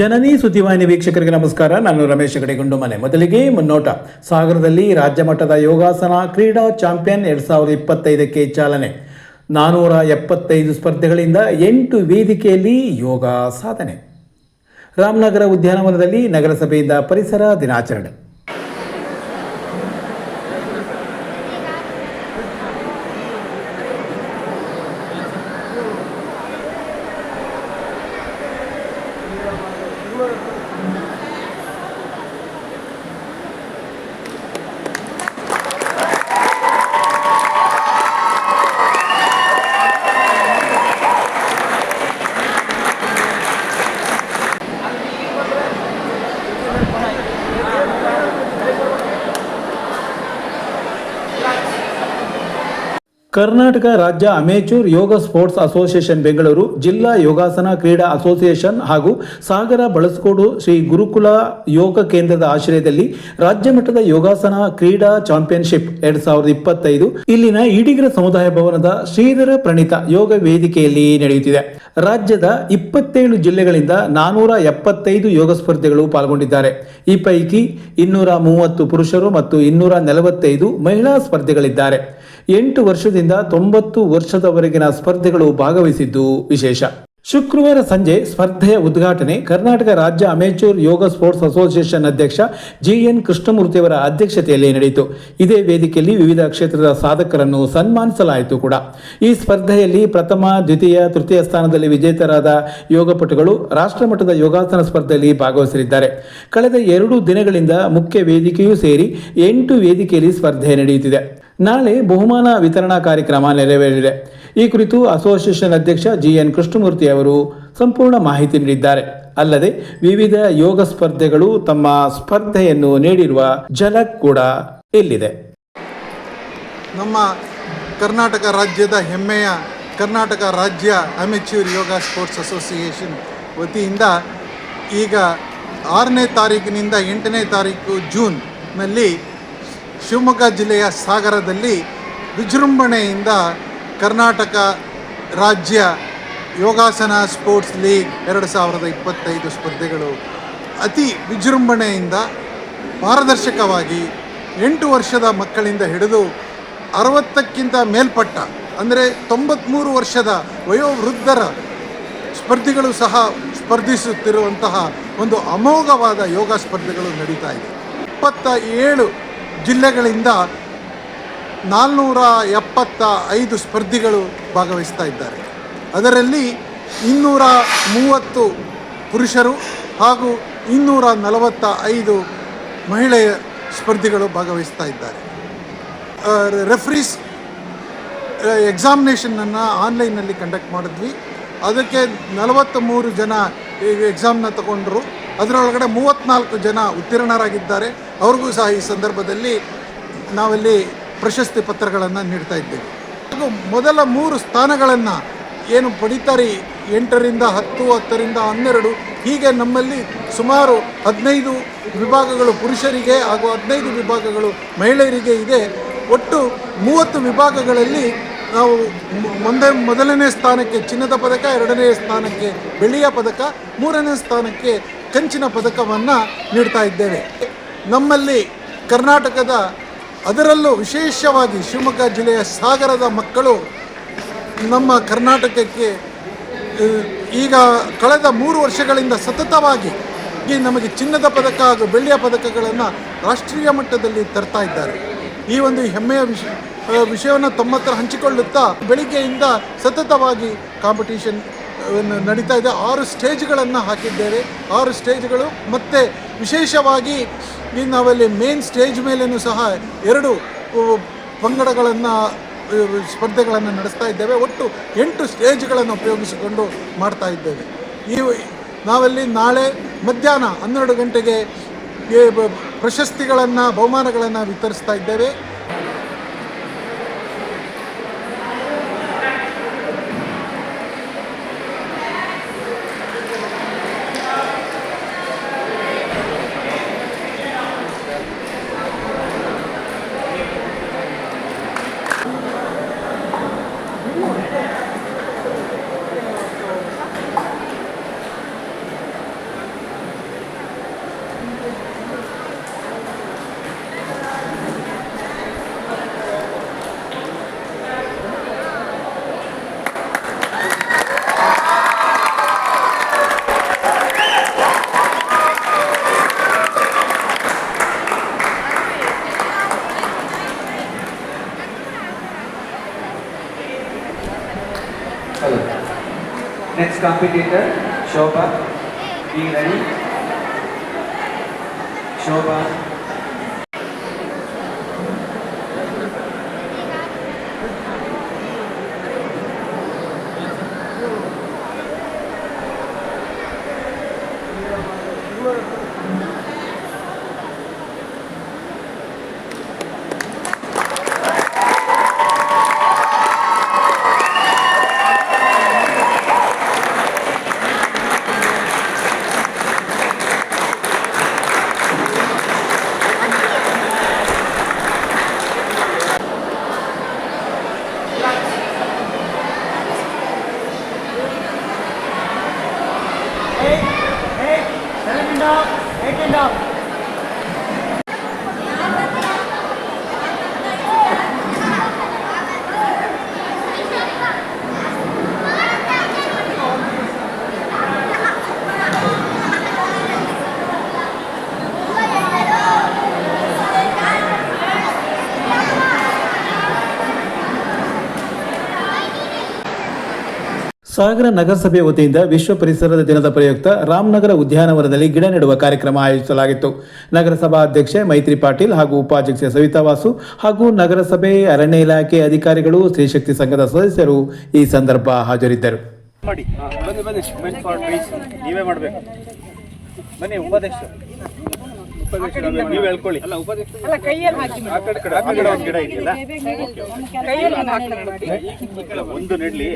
ಜನನಿ ಸುದ್ದಿವಾಹಿನಿ ವೀಕ್ಷಕರಿಗೆ ನಮಸ್ಕಾರ. ನಾನು ರಮೇಶ್ ಗಡಿಗುಂಡು ಮನೆ. ಮೊದಲಿಗೆ ಮುನ್ನೋಟ. ಸಾಗರದಲ್ಲಿ ರಾಜ್ಯ ಮಟ್ಟದ ಯೋಗಾಸನ ಕ್ರೀಡಾ ಚಾಂಪಿಯನ್ ಎರಡ್ ಸಾವಿರದ ಇಪ್ಪತ್ತೈದಕ್ಕೆ ಚಾಲನೆ. ನಾನೂರ ಎಪ್ಪತ್ತೈದು ಸ್ಪರ್ಧೆಗಳಿಂದ ಎಂಟು ವೇದಿಕೆಯಲ್ಲಿ ಯೋಗ ಸಾಧನೆ. ರಾಮನಗರ ಉದ್ಯಾನವನದಲ್ಲಿ ನಗರಸಭೆಯಿಂದ ಪರಿಸರ ದಿನಾಚರಣೆ. ಕರ್ನಾಟಕ ರಾಜ್ಯ amateur yoga sports association Bengaluru ಜಿಲ್ಲಾ ಯೋಗಾಸನ ಕ್ರೀಡಾ ಅಸೋಸಿಯೇಷನ್ ಹಾಗೂ ಸಾಗರ ಬಳಸ್ಕೋಡು ಶ್ರೀ ಗುರುಕುಲ ಯೋಗ ಕೇಂದ್ರದ ಆಶ್ರಯದಲ್ಲಿ ರಾಜ್ಯ ಮಟ್ಟದ ಯೋಗಾಸನ ಕ್ರೀಡಾ ಚಾಂಪಿಯನ್ಶಿಪ್ ಎರಡ್ ಸಾವಿರದ ಇಪ್ಪತ್ತೈದು ಇಲ್ಲಿನ ಈಡಿಗರ ಸಮುದಾಯ ಭವನದ ಶ್ರೀಧರ ಪ್ರಣೀತ ಯೋಗ ವೇದಿಕೆಯಲ್ಲಿ ನಡೆಯುತ್ತಿದೆ. ರಾಜ್ಯದ ಇಪ್ಪತ್ತೇಳು ಜಿಲ್ಲೆಗಳಿಂದ ನಾನೂರ ಎಪ್ಪತ್ತೈದು ಯೋಗ ಸ್ಪರ್ಧೆಗಳು ಪಾಲ್ಗೊಂಡಿದ್ದಾರೆ. ಈ ಪೈಕಿ ಇನ್ನೂರ ಮೂವತ್ತು ಪುರುಷರು ಮತ್ತು ಇನ್ನೂರ ನಲವತ್ತೈದು ಮಹಿಳಾ ಸ್ಪರ್ಧೆಗಳಿದ್ದಾರೆ. ಎಂಟು ವರ್ಷದಿಂದ ತೊಂಬತ್ತು ವರ್ಷದವರೆಗಿನ ಸ್ಪರ್ಧೆಗಳು ಭಾಗವಹಿಸಿದ್ದು ವಿಶೇಷ. ಶುಕ್ರವಾರ ಸಂಜೆ ಸ್ಪರ್ಧೆಯ ಉದ್ಘಾಟನೆ ಕರ್ನಾಟಕ ರಾಜ್ಯ ಅಮೆಚೂರ್ ಯೋಗ ಸ್ಪೋರ್ಟ್ಸ್ ಅಸೋಸಿಯೇಷನ್ ಅಧ್ಯಕ್ಷ ಜಿಎನ್ ಕೃಷ್ಣಮೂರ್ತಿಯವರ ಅಧ್ಯಕ್ಷತೆಯಲ್ಲಿ ನಡೆಯಿತು. ಇದೇ ವೇದಿಕೆಯಲ್ಲಿ ವಿವಿಧ ಕ್ಷೇತ್ರದ ಸಾಧಕರನ್ನು ಸನ್ಮಾನಿಸಲಾಯಿತು ಕೂಡ. ಈ ಸ್ಪರ್ಧೆಯಲ್ಲಿ ಪ್ರಥಮ, ದ್ವಿತೀಯ, ತೃತೀಯ ಸ್ಥಾನದಲ್ಲಿ ವಿಜೇತರಾದ ಯೋಗಪಟುಗಳು ರಾಷ್ಟ್ರಮಟ್ಟದ ಯೋಗಾಸನ ಸ್ಪರ್ಧೆಯಲ್ಲಿ ಭಾಗವಹಿಸಲಿದ್ದಾರೆ. ಕಳೆದ ಎರಡು ದಿನಗಳಿಂದ ಮುಖ್ಯ ವೇದಿಕೆಯೂ ಸೇರಿ ಎಂಟು ವೇದಿಕೆಯಲ್ಲಿ ಸ್ಪರ್ಧೆ ನಡೆಯುತ್ತಿದೆ. ನಾಳೆ ಬಹುಮಾನ ವಿತರಣಾ ಕಾರ್ಯಕ್ರಮ ನೆರವೇರಿದೆ ಈ ಕುರಿತು ಅಸೋಸಿಯೇಷನ್ ಅಧ್ಯಕ್ಷ ಜಿ ಎನ್ ಕೃಷ್ಣಮೂರ್ತಿ ಅವರು ಸಂಪೂರ್ಣ ಮಾಹಿತಿ ನೀಡಿದ್ದಾರೆ. ಅಲ್ಲದೆ ವಿವಿಧ ಯೋಗ ಸ್ಪರ್ಧೆಗಳು ತಮ್ಮ ಸ್ಪರ್ಧೆಯನ್ನು ನೀಡಿರುವ ಝಲಕ್ ಕೂಡ ಇಲ್ಲಿದೆ. ನಮ್ಮ ಕರ್ನಾಟಕ ರಾಜ್ಯದ ಹೆಮ್ಮೆಯ ಕರ್ನಾಟಕ ರಾಜ್ಯ ಅಮೆಚೂರ್ ಯೋಗ ಸ್ಪೋರ್ಟ್ಸ್ ಅಸೋಸಿಯೇಷನ್ ವತಿಯಿಂದ ಈಗ ಆರನೇ ತಾರೀಕಿನಿಂದ ಎಂಟನೇ ತಾರೀಕು ಜೂನ್ನಲ್ಲಿ ಶಿವಮೊಗ್ಗ ಜಿಲ್ಲೆಯ ಸಾಗರದಲ್ಲಿ ವಿಜೃಂಭಣೆಯಿಂದ ಕರ್ನಾಟಕ ರಾಜ್ಯ ಯೋಗಾಸನ ಸ್ಪೋರ್ಟ್ಸ್ ಲೀಗ್ ಎರಡು ಸಾವಿರದ ಇಪ್ಪತ್ತೈದು ಸ್ಪರ್ಧೆಗಳು ಅತಿ ವಿಜೃಂಭಣೆಯಿಂದ ಪಾರದರ್ಶಕವಾಗಿ ಎಂಟು ವರ್ಷದ ಮಕ್ಕಳಿಂದ ಹಿಡಿದು ಅರವತ್ತಕ್ಕಿಂತ ಮೇಲ್ಪಟ್ಟ, ಅಂದರೆ ತೊಂಬತ್ತ್ಮೂರು ವರ್ಷದ ವಯೋವೃದ್ಧರ ಸ್ಪರ್ಧಿಗಳು ಸಹ ಸ್ಪರ್ಧಿಸುತ್ತಿರುವಂತಹ ಒಂದು ಅಮೋಘವಾದ ಯೋಗ ಸ್ಪರ್ಧೆಗಳು ನಡೀತಾ ಇದೆ. ಇಪ್ಪತ್ತ ಏಳು ಜಿಲ್ಲೆಗಳಿಂದ ನಾಲ್ನೂರ ಎಪ್ಪತ್ತ ಐದು ಸ್ಪರ್ಧಿಗಳು ಭಾಗವಹಿಸ್ತಾ ಇದ್ದಾರೆ. ಅದರಲ್ಲಿ ಇನ್ನೂರ ಮೂವತ್ತು ಪುರುಷರು ಹಾಗೂ ಇನ್ನೂರ ನಲವತ್ತ ಐದು ಮಹಿಳೆಯ ಸ್ಪರ್ಧಿಗಳು ಭಾಗವಹಿಸ್ತಾ ಇದ್ದಾರೆ. ರೆಫ್ರೀಸ್ ಎಕ್ಸಾಮಿನೇಷನನ್ನು ಆನ್ಲೈನಲ್ಲಿ ಕಂಡಕ್ಟ್ ಮಾಡಿದ್ವಿ. ಅದಕ್ಕೆ ನಲವತ್ತ ಮೂರು ಜನ ಎಕ್ಸಾಮ್ನ ತಗೊಂಡ್ರು. ಅದರೊಳಗಡೆ ಮೂವತ್ತ್ನಾಲ್ಕು ಜನ ಉತ್ತೀರ್ಣರಾಗಿದ್ದಾರೆ. ಅವ್ರಿಗೂ ಸಹ ಈ ಸಂದರ್ಭದಲ್ಲಿ ನಾವಲ್ಲಿ ಪ್ರಶಸ್ತಿ ಪತ್ರಗಳನ್ನು ನೀಡ್ತಾ ಇದ್ದೇವೆ. ಹಾಗೂ ಮೊದಲ ಮೂರು ಸ್ಥಾನಗಳನ್ನು ಏನು ಪಡಿತಾರೆ, ಎಂಟರಿಂದ ಹತ್ತು, ಹತ್ತರಿಂದ ಹನ್ನೆರಡು, ಹೀಗೆ ನಮ್ಮಲ್ಲಿ ಸುಮಾರು ಹದಿನೈದು ವಿಭಾಗಗಳು ಪುರುಷರಿಗೆ ಹಾಗೂ ಹದಿನೈದು ವಿಭಾಗಗಳು ಮಹಿಳೆಯರಿಗೆ ಇದೆ. ಒಟ್ಟು ಮೂವತ್ತು ವಿಭಾಗಗಳಲ್ಲಿ ನಾವು ಒಂದೇ ಮೊದಲನೇ ಸ್ಥಾನಕ್ಕೆ ಚಿನ್ನದ ಪದಕ, ಎರಡನೇ ಸ್ಥಾನಕ್ಕೆ ಬೆಳ್ಳಿಯ ಪದಕ, ಮೂರನೇ ಸ್ಥಾನಕ್ಕೆ ಕಂಚಿನ ಪದಕವನ್ನು ನೀಡ್ತಾ ಇದ್ದೇವೆ. ನಮ್ಮಲ್ಲಿ ಕರ್ನಾಟಕದ ಅದರಲ್ಲೂ ವಿಶೇಷವಾಗಿ ಶಿವಮೊಗ್ಗ ಜಿಲ್ಲೆಯ ಸಾಗರದ ಮಕ್ಕಳು ನಮ್ಮ ಕರ್ನಾಟಕಕ್ಕೆ ಈಗ ಕಳೆದ ಮೂರು ವರ್ಷಗಳಿಂದ ಸತತವಾಗಿ ಈ ನಮಗೆ ಚಿನ್ನದ ಪದಕ ಹಾಗೂ ಬೆಳ್ಳಿಯ ಪದಕಗಳನ್ನು ರಾಷ್ಟ್ರೀಯ ಮಟ್ಟದಲ್ಲಿ ತರ್ತಾ ಇದ್ದಾರೆ. ಈ ಒಂದು ಹೆಮ್ಮೆಯ ವಿಷ ವಿಷಯವನ್ನು ತಮ್ಮತ್ರ ಹಂಚಿಕೊಳ್ಳುತ್ತಾ ಬೆಳಿಗ್ಗೆಯಿಂದ ಸತತವಾಗಿ ಕಾಂಪಿಟೀಷನ್ ನಡೀತಾ ಇದೆ. ಆರು ಸ್ಟೇಜ್ಗಳನ್ನು ಹಾಕಿದ್ದೇವೆ. ಆರು ಸ್ಟೇಜ್ಗಳು ಮತ್ತು ವಿಶೇಷವಾಗಿ ಈ ನಾವಲ್ಲಿ ಮೇನ್ ಸ್ಟೇಜ್ ಮೇಲೇನೂ ಸಹ ಎರಡು ಪಂಗಡಗಳನ್ನು ಸ್ಪರ್ಧೆಗಳನ್ನು ನಡೆಸ್ತಾ ಇದ್ದೇವೆ. ಒಟ್ಟು ಎಂಟು ಸ್ಟೇಜ್ಗಳನ್ನು ಉಪಯೋಗಿಸಿಕೊಂಡು ಮಾಡ್ತಾ ಇದ್ದೇವೆ. ಈ, ನಾವಲ್ಲಿ ನಾಳೆ ಮಧ್ಯಾಹ್ನ ಹನ್ನೆರಡು ಗಂಟೆಗೆ ಪ್ರಶಸ್ತಿಗಳನ್ನು, ಬಹುಮಾನಗಳನ್ನು ವಿತರಿಸ್ತಾ ಇದ್ದೇವೆ. Hello. Next competitor, Shobha. Be ready. Shobha. ಸಾಗರ ನಗರಸಭೆ ವತಿಯಿಂದ ವಿಶ್ವ ಪರಿಸರದ ದಿನದ ಪ್ರಯುಕ್ತ ರಾಮನಗರ ಉದ್ಯಾನವನದಲ್ಲಿ ಗಿಡ ನೆಡುವ ಕಾರ್ಯಕ್ರಮ ಆಯೋಜಿಸಲಾಗಿತ್ತು. ನಗರಸಭಾ ಅಧ್ಯಕ್ಷೆ ಮೈತ್ರಿ ಪಾಟೀಲ್ ಹಾಗೂ ಉಪಾಧ್ಯಕ್ಷೆ ಸವಿತಾ ವಾಸು ಹಾಗೂ ನಗರಸಭೆ ಅರಣ್ಯ ಇಲಾಖೆ ಅಧಿಕಾರಿಗಳು ಸ್ತ್ರೀಶಕ್ತಿ ಸಂಘದ ಸದಸ್ಯರು ಈ ಸಂದರ್ಭ ಹಾಜರಿದ್ದರು. ನೀವೇ ಮಾಡಬೇಕು. ನೀವು ಹೇಳ್ಕೊಳ್ಳಿ. ಅಲ್ಲ ಉಪಾಧ್ಯಕ್ಷ ಅಲ್ಲ ಕೈಯಲ್ಲಿ ಹಾಕಿ ಆ ಕಡೆ ಕಡೆ ಆ ಕಡೆ ಒಂದು ಗಿಡ ಇದೆಯಲ್ಲ ಒಂದು ನೆಡ್ಲಿ